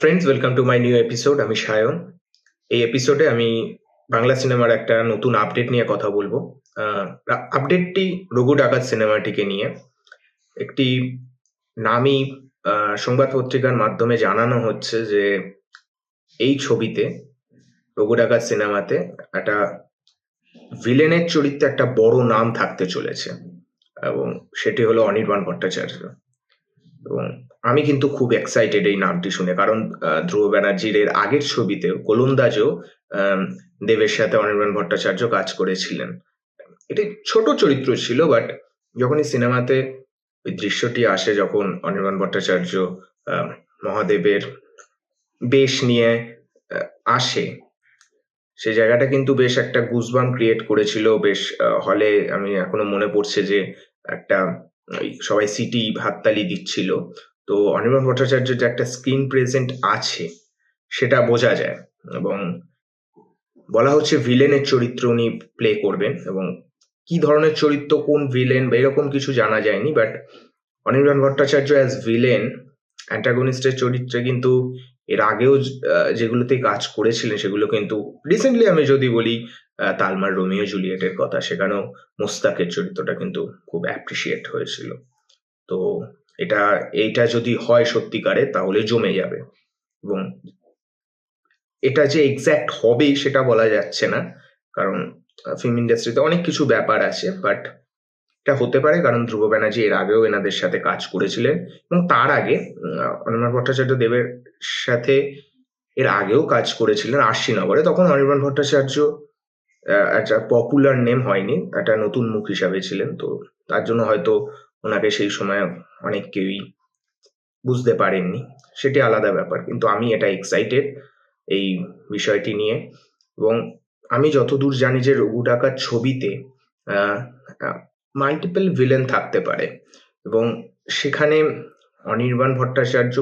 Friends welcome to my new episode আমি সায়ন। এই এপিসোডে আমি বাংলা সিনেমার একটা নতুন আপডেট নিয়ে কথা বলব। আপডেটটি রঘু ডাকাত সিনেমাটিকে নিয়ে। একটি নামি সংবাদ পত্রিকার মাধ্যমে জানানো হচ্ছে যে এই ছবিতে রঘু ডাকাত সিনেমাতে একটা ভিলেনের চরিত্রে একটা বড় নাম থাকতে চলেছে। এবং সেটি হলো অনির্বাণ ভট্টাচার্য। এবং আমি কিন্তু খুব এক্সাইটেড এই নামটি শুনে। কারণ ধ্রুব ব্যানার্জির এর আগের ছবিতে গোলন্দাজও দেবের সাথে অনির্বাণ ভট্টাচার্য কাজ করেছিলেন। এটি ছোট চরিত্র ছিল বাট যখন এই সিনেমাতে ওই দৃশ্যটি আসে, যখন অনির্বাণ ভট্টাচার্য মহাদেবের বেশ নিয়ে আসে সেই জায়গাটা কিন্তু বেশ একটা গুজবাম ক্রিয়েট করেছিল। বেশ হলে আমি এখনও মনে পড়ছে যে একটা সবাই সিটি হাততালি দিচ্ছিল। তো অনির্বাণ ভট্টাচার্য যে একটা স্ক্রিন প্রেজেন্ট আছে, সেটা বোঝা যায় এবং বলা হচ্ছে ভিলেনের চরিত্র উনি প্লে করবেন এবং কি ধরনের চরিত্র, কোন ভিলেন বা এরকম কিছু জানা যায়নি but Anirban Bhattacharya as villain অ্যান্টাগনিস্টের চরিত্রে কিন্তু এর আগেও যেগুলোতে কাজ করেছিলেন সেগুলো কিন্তু রিসেন্টলি আমি যদি বলি তালমার রোমিও জুলিয়েটের কথা, সেখানেও মোস্তাকের চরিত্রটা কিন্তু খুব অ্যাপ্রিসিয়েট হয়েছিল। তো এটা, এইটা যদি হয় সত্যিকারে, তাহলে জমে যাবে। এবং এটা যে এক্স্যাক্ট হবে সেটা বলা যাচ্ছে না, কারণ ফিল্ম ইন্ডাস্ট্রিতে অনেক কিছু ব্যাপার আছে বাট এটা হতে পারে, কারণ ধ্রুব ব্যানার্জি এর আগেও এনাদের সাথে কাজ করেছিলেন এবং তার আগে অনির্বাণ ভট্টাচার্য দেবের সাথে এর আগেও কাজ করেছিলেন আশিনগরে তখন অনির্বাণ ভট্টাচার্য একটা পপুলার নেম হয়নি, একটা নতুন মুখ হিসাবে ছিলেন, তো তার জন্য হয়তো ওনাকে সেই সময় অনেক কেউই বুঝতে পারেননি। সেটি আলাদা ব্যাপার, কিন্তু আমি এটা এক্সাইটেড এই বিষয়টি নিয়ে। এবং আমি যতদূর জানি যে রঘু ডাকার ছবিতে মাল্টিপল ভিলেন থাকতে পারে। এবং সেখানে অনির্বাণ ভট্টাচার্য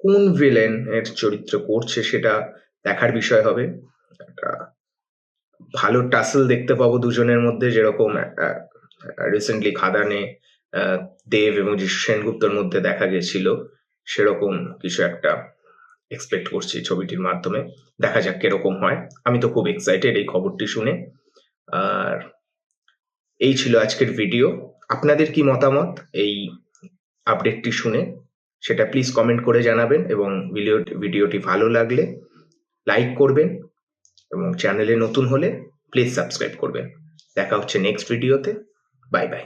কোন ভিলেন এর চরিত্র করছে সেটা দেখার বিষয় হবে। একটা ভালো টাসেল দেখতে পাবো দুজনের মধ্যে, যেরকম রিসেন্টলি খাদানে দেব এবং যিশু সেনগুপ্তর মধ্যে দেখা গেছিল। সেরকম কিছু একটা এক্সপেক্ট করছি ছবিটির মাধ্যমে। দেখা যাক কীরকম হয়। আমি তো খুব এক্সাইটেড এই খবরটি শুনে। আর এই ছিল আজকের ভিডিও আপনাদের কি মতামত? এই আপডেটটি শুনে সেটা প্লিজ কমেন্ট করে জানাবেন এবং ভিডিও ভিডিওটি ভালো লাগলে লাইক করবেন এবং চ্যানেলে নতুন হলে প্লিজ সাবস্ক্রাইব করবেন। দেখা হচ্ছে নেক্সট ভিডিওতে বাই বাই